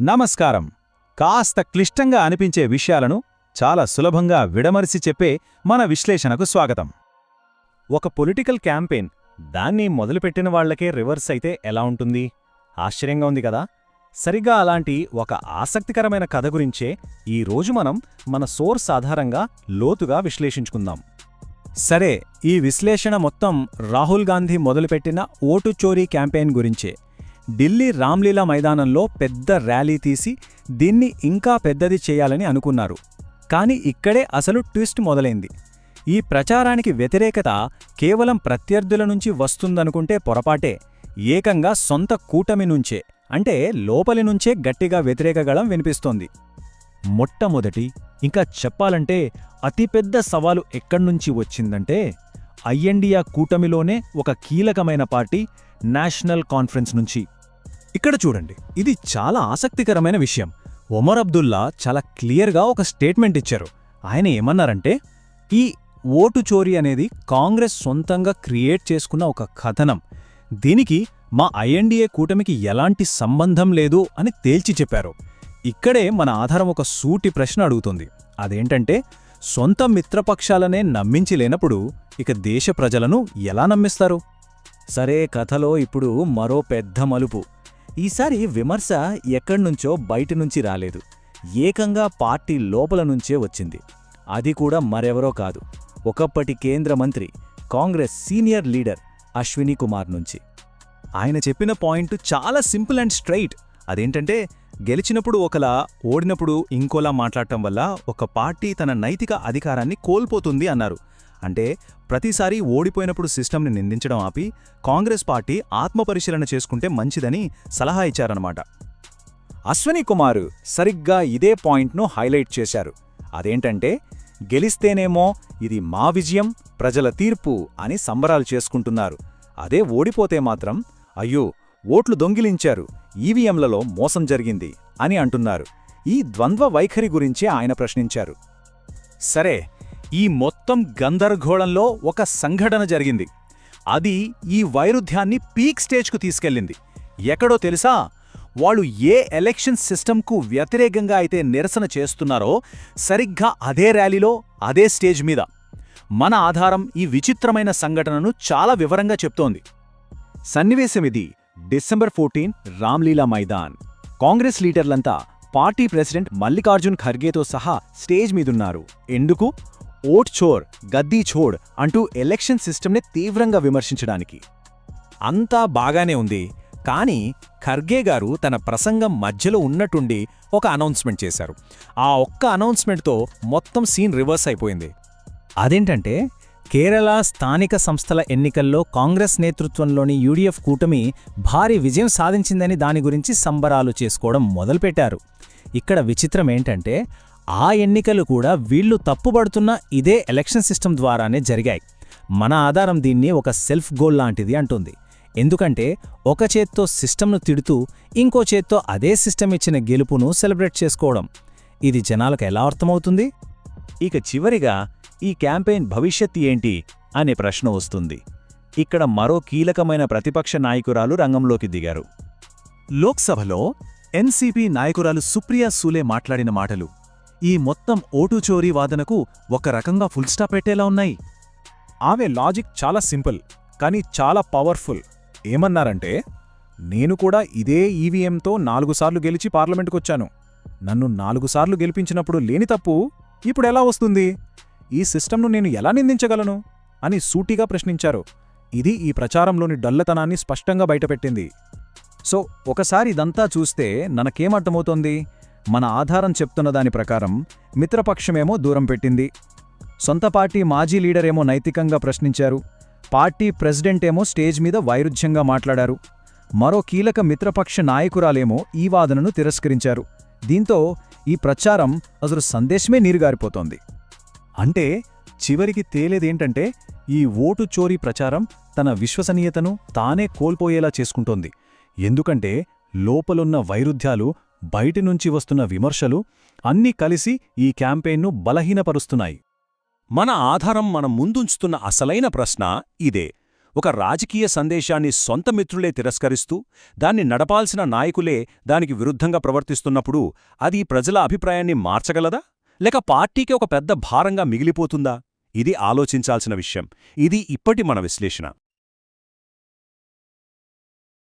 నమస్కారం. కాస్త క్లిష్టంగా అనిపించే విషయాలను చాలా సులభంగా విడమరిసి చెప్పే మన విశ్లేషణకు స్వాగతం. ఒక పొలిటికల్ క్యాంపెయిన్ దాన్ని మొదలుపెట్టిన వాళ్ళకే రివర్స్ అయితే ఎలా ఉంటుంది? ఆశ్చర్యంగా ఉంది కదా! సరిగ్గా అలాంటి ఒక ఆసక్తికరమైన కథ గురించే ఈ రోజు మనం మన సోర్స్ ఆధారంగా లోతుగా విశ్లేషించుకుందాం. సరే ఈ విశ్లేషణ మొత్తం రాహుల్ గాంధీ మొదలుపెట్టిన ఓటు చోరీ క్యాంపెయిన్ గురించే. ఢిల్లీ రామ్లీలా మైదానంలో పెద్ద ర్యాలీ తీసి దీన్ని ఇంకా పెద్దది చేయాలని అనుకున్నారు. కాని ఇక్కడే అసలు ట్విస్ట్ మొదలైంది. ఈ ప్రచారానికి వ్యతిరేకత కేవలం ప్రత్యర్థుల నుంచి వస్తుందనుకుంటే పొరపాటే ఏకంగా సొంత కూటమి నుంచే అంటే లోపలి నుంచే గట్టిగా వ్యతిరేకగళం వినిపిస్తోంది. మొట్టమొదటి ఇంకా చెప్పాలంటే అతిపెద్ద సవాలు ఎక్కడ్నుంచి వచ్చిందంటే ఐఎన్డియా కూటమిలోనే ఒక కీలకమైన పార్టీ నేషనల్ కాన్ఫరెన్స్ నుంచి. ఇక్కడ చూడండి. ఇది చాలా ఆసక్తికరమైన విషయం. ఒమర్ అబ్దుల్లా చాలా క్లియర్గా ఒక స్టేట్మెంట్ ఇచ్చారు. ఆయన ఏమన్నారంటే ఈ ఓటు చోరీ అనేది కాంగ్రెస్ సొంతంగా క్రియేట్ చేసుకున్న ఒక కథనం. దీనికి మా ఐఎన్డీఏ కూటమికి ఎలాంటి సంబంధం లేదు అని తేల్చి చెప్పారు. ఇక్కడే మన ఆధారం ఒక సూటి ప్రశ్న అడుగుతుంది. అదేంటంటే సొంత మిత్రపక్షాలనే నమ్మించి లేనప్పుడు ఇక దేశ ప్రజలను ఎలా నమ్మిస్తారు? సరే కథలో ఇప్పుడు మరో పెద్ద మలుపు. ఈసారి విమర్శ ఎక్కడ్నుంచో బయటి నుంచి రాలేదు. ఏకంగా పార్టీ లోపల నుంచే వచ్చింది. అది కూడా మరెవరో కాదు. ఒకప్పటి కేంద్ర మంత్రి కాంగ్రెస్ సీనియర్ లీడర్ అశ్విని కుమార్ నుంచి. ఆయన చెప్పిన పాయింట్ చాలా సింపుల్ అండ్ స్ట్రైట్. అదేంటంటే గెలిచినప్పుడు ఒకలా ఓడినప్పుడు ఇంకోలా మాట్లాడటం వల్ల ఒక పార్టీ తన నైతిక అధికారాన్ని కోల్పోతుంది అన్నారు. అంటే ప్రతిసారి ఓడిపోయినప్పుడు సిస్టమ్ని నిందించడం ఆపి కాంగ్రెస్ పార్టీ ఆత్మపరిశీలన చేసుకుంటే మంచిదని సలహా ఇచ్చారన్నమాట. అశ్వని కుమార్ సరిగ్గా ఇదే పాయింట్ను హైలైట్ చేశారు. అదేంటంటే గెలిస్తేనేమో ఇది మా విజయం ప్రజల తీర్పు అని సంబరాలు చేసుకుంటున్నారు. అదే ఓడిపోతే మాత్రం అయ్యో ఓట్లు దొంగిలించారు ఈవీఎంలలో మోసం జరిగింది అని అంటున్నారు. ఈ ద్వంద్వ వైఖరి గురించి ఆయన ప్రశ్నించారు. సరే ఈ మొత్తం గందరగోళంలో ఒక సంఘటన జరిగింది. అది ఈ వైరుధ్యాన్ని పీక్ స్టేజ్కు తీసుకెళ్ళింది. ఎక్కడో తెలుసా? వాళ్ళు ఏ ఎలక్షన్ సిస్టమ్కు వ్యతిరేకంగా అయితే నిరసన చేస్తున్నారో సరిగ్గా అదే ర్యాలీలో అదే స్టేజ్ మీద. మన ఆధారం ఈ విచిత్రమైన సంఘటనను చాలా వివరంగా చెప్తోంది. సన్నివేశమిది డిసెంబర్ ఫోర్టీన్ రామ్లీలా మైదాన్. కాంగ్రెస్ లీడర్లంతా పార్టీ ప్రెసిడెంట్ మల్లికార్జున్ ఖర్గేతో సహా స్టేజ్ మీదున్నారు. ఎందుకు? ఓట్ చోర్ గద్దీ ఛోడ్ అంటూ ఎలక్షన్ సిస్టమ్ని తీవ్రంగా విమర్శించడానికి. అంతా బాగానే ఉంది కానీ ఖర్గే గారు తన ప్రసంగం మధ్యలో ఉన్నట్టుండి ఒక అనౌన్స్మెంట్ చేశారు. ఆ ఒక్క అనౌన్స్మెంట్తో మొత్తం సీన్ రివర్స్ అయిపోయింది. అదేంటంటే కేరళ స్థానిక సంస్థల ఎన్నికల్లో కాంగ్రెస్ నేతృత్వంలోని యూడీఎఫ్ కూటమి భారీ విజయం సాధించిందని దాని గురించి సంబరాలు చేసుకోవడం మొదలుపెట్టారు. ఇక్కడ విచిత్రం ఏంటంటే ఆ ఎన్నికలు కూడా వీళ్ళు తప్పుబడుతున్న ఇదే ఎలక్షన్ సిస్టమ్ ద్వారానే జరిగాయి. మన ఆధారం దీన్ని ఒక సెల్ఫ్ గోల్ లాంటిది అంటుంది. ఎందుకంటే ఒక చేత్తో సిస్టమ్ను తిడుతూ ఇంకో చేత్తో అదే సిస్టమ్ ఇచ్చిన గెలుపును సెలబ్రేట్ చేసుకోవడం. ఇది జనాలకు ఎలా అర్థమవుతుంది? ఇక చివరిగా ఈ క్యాంపెయిన్ భవిష్యత్ ఏంటి అనే ప్రశ్న వస్తుంది. ఇక్కడ మరో కీలకమైన ప్రతిపక్ష నాయకురాలు రంగంలోకి దిగారు. లోక్సభలో ఎన్సీపీ నాయకురాలు సుప్రియా సూలే మాట్లాడిన మాటలు ఈ మొత్తం ఓటు చోరీ వాదనకు ఒక రకంగా ఫుల్ స్టాప్ పెట్టేలా ఉన్నాయి? ఆమె లాజిక్ చాలా సింపుల్ కానీ చాలా పవర్ఫుల్ ఏమన్నారంటే నేను కూడా ఇదే ఈవీఎంతో నాలుగుసార్లు గెలిచి పార్లమెంటుకొచ్చాను. నన్ను నాలుగుసార్లు గెలిపించినప్పుడు లేని తప్పు ఇప్పుడెలా వస్తుంది? ఈ సిస్టంను నేను ఎలా నిందించగలను? అని సూటిగా ప్రశ్నించారు. ఇది ఈ ప్రచారంలోని డల్లతనాన్ని స్పష్టంగా బయటపెట్టింది. సో ఒకసారి ఇదంతా చూస్తే మనకేమర్థమవుతోంది మన ఆధారం చెప్తున్న దాని ప్రకారం మిత్రపక్షమేమో దూరం పెట్టింది. సొంత పార్టీ మాజీ లీడరేమో నైతికంగా ప్రశ్నించారు. పార్టీ ప్రెసిడెంటేమో స్టేజ్ మీద వైరుధ్యంగా మాట్లాడారు. మరో కీలక మిత్రపక్ష నాయకురాలేమో ఈ వాదనను తిరస్కరించారు. దీంతో ఈ ప్రచారం అసలు సందేశమే నీరుగారిపోతోంది. అంటే చివరికి తేలేదేంటంటే ఈ ఓటు చోరీ ప్రచారం తన విశ్వసనీయతను తానే కోల్పోయేలా చేసుకుంటోంది. ఎందుకంటే లోపలున్న వైరుధ్యాలు బయటి నుంచి వస్తున్న విమర్శలు అన్నీ కలిసి ఈ క్యాంపెయిన్ను బలహీనపరుస్తున్నాయి. మన ఆధారం మనం ముందుంచుతున్న అసలైన ప్రశ్న ఇదే. ఒక రాజకీయ సందేశాన్ని సొంత మిత్రులే తిరస్కరిస్తూ దాన్ని నడపాల్సిన నాయకులే దానికి విరుద్ధంగా ప్రవర్తిస్తున్నప్పుడు అది ప్రజల అభిప్రాయాన్ని మార్చగలదా? లేక పార్టీకి ఒక పెద్ద భారంగా మిగిలిపోతుందా? ఇది ఆలోచించాల్సిన విషయం. ఇది ఇప్పటి మన విశ్లేషణ.